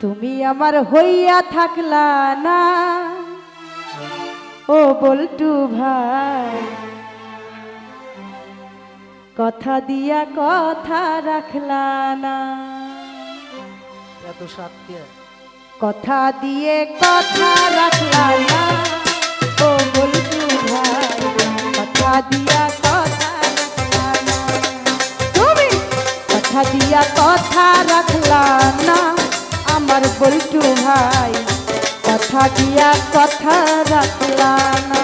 তুমি আমার হইয়া থাকলা না। ও বল্টু ভাই কথা দিয়া কথা রাখলা না। এত সাতকে কথা দিয়ে কথা রাখলা না। ও বল্টু ভাই কথা দিয়া কথা রাখলা না। তুমি কথা দিয়া কথা বল্টু ভাই কথা দিয়া কথা রাখলা না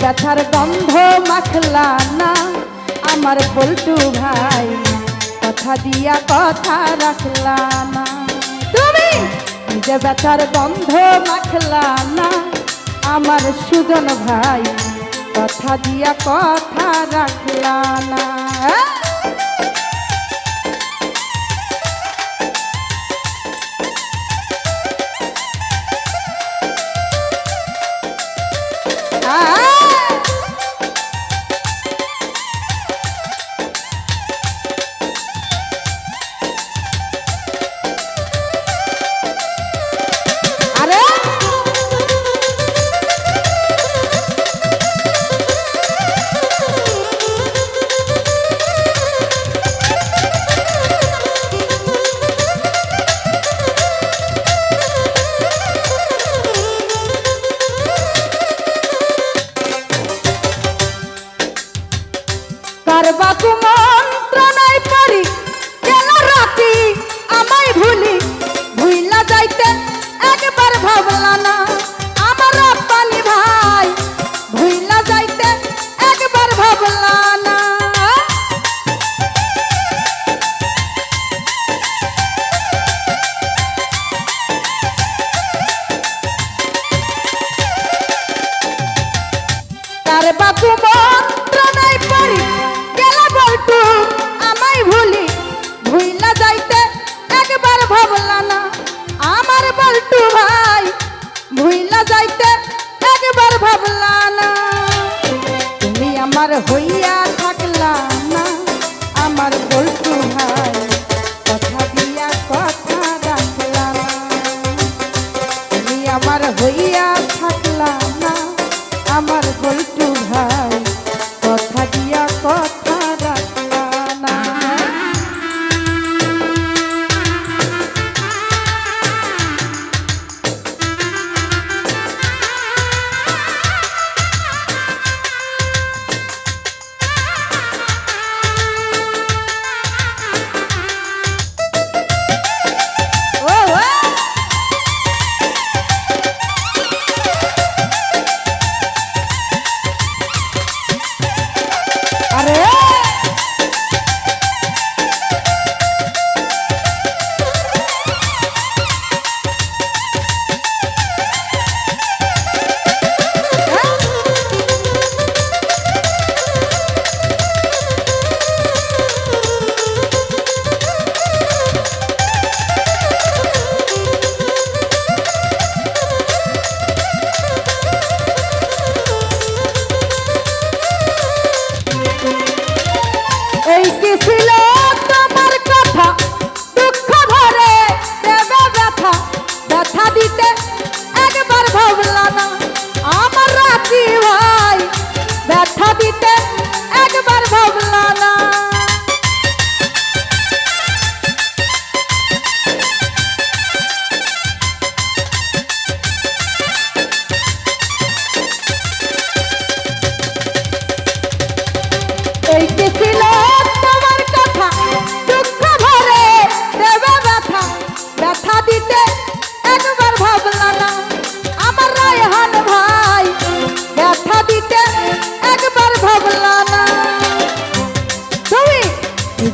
ব্যথার গন্ধ মাখলা না। আমার পল্টু ভাই কথা দিয়া কথা রাখলা না। তুমি যে ব্যথার গন্ধ মাখলা না। আমার সুজন ভাই কথা দিয়া কথা রাখলা না।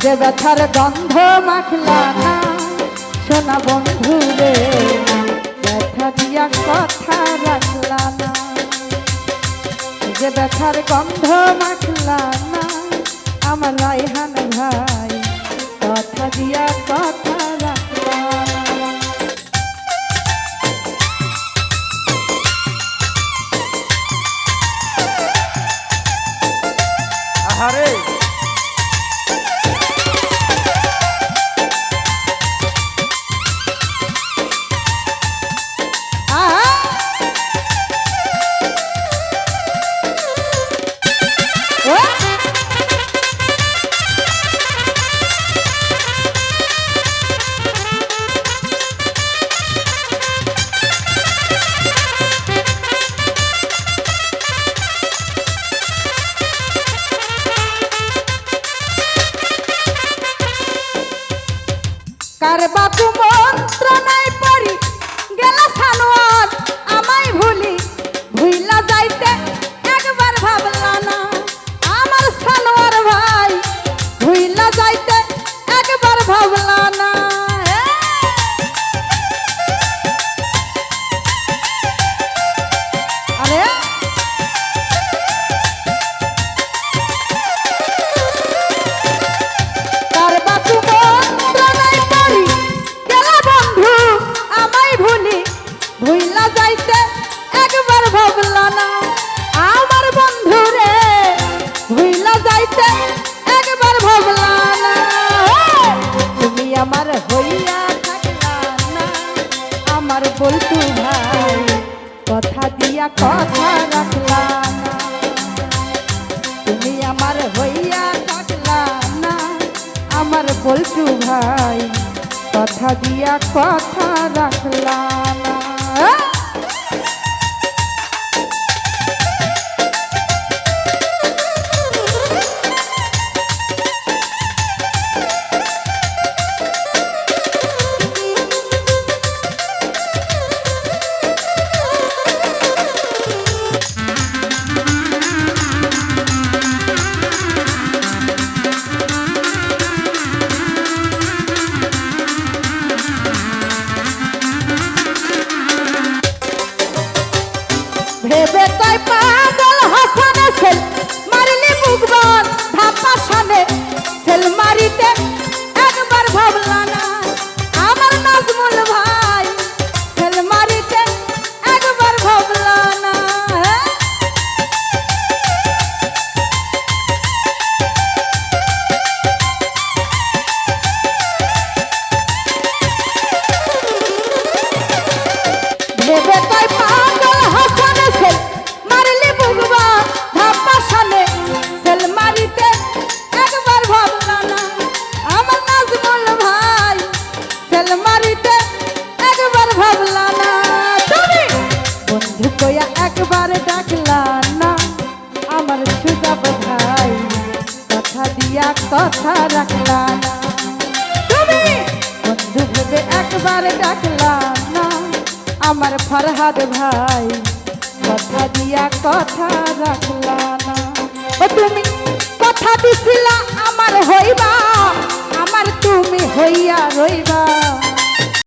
যে ব্যথার গন্ধ মাখলা না, সোনা বন্ধু রে, ব্যথা দিয়া কথা রাখলা না। যে ব্যথার গন্ধ মাখলা না, আমার রায়হান ভাই আমার হইয়া থাকলাম না। আমার বলতু ভাই, কথা দিয়া কথা রাখলা না। তুমি আমার হইয়া থাকলাম না। আমার বলতু ভাই, কথা দিয়া কথা রাখলা ভেবে তাই পাগল হাসানে সেল মারিলি মুখবান ধাপা সানে। সেল মারিতে একবার ভাবলা একবার ডাকলাম না, আমার ফরহাদ ভাই। কথা দিয়া কথা রাখলাম না। ও তুমি কথা দিছিলা আমার হইবা, আমার তুমি হইয়া রইবা।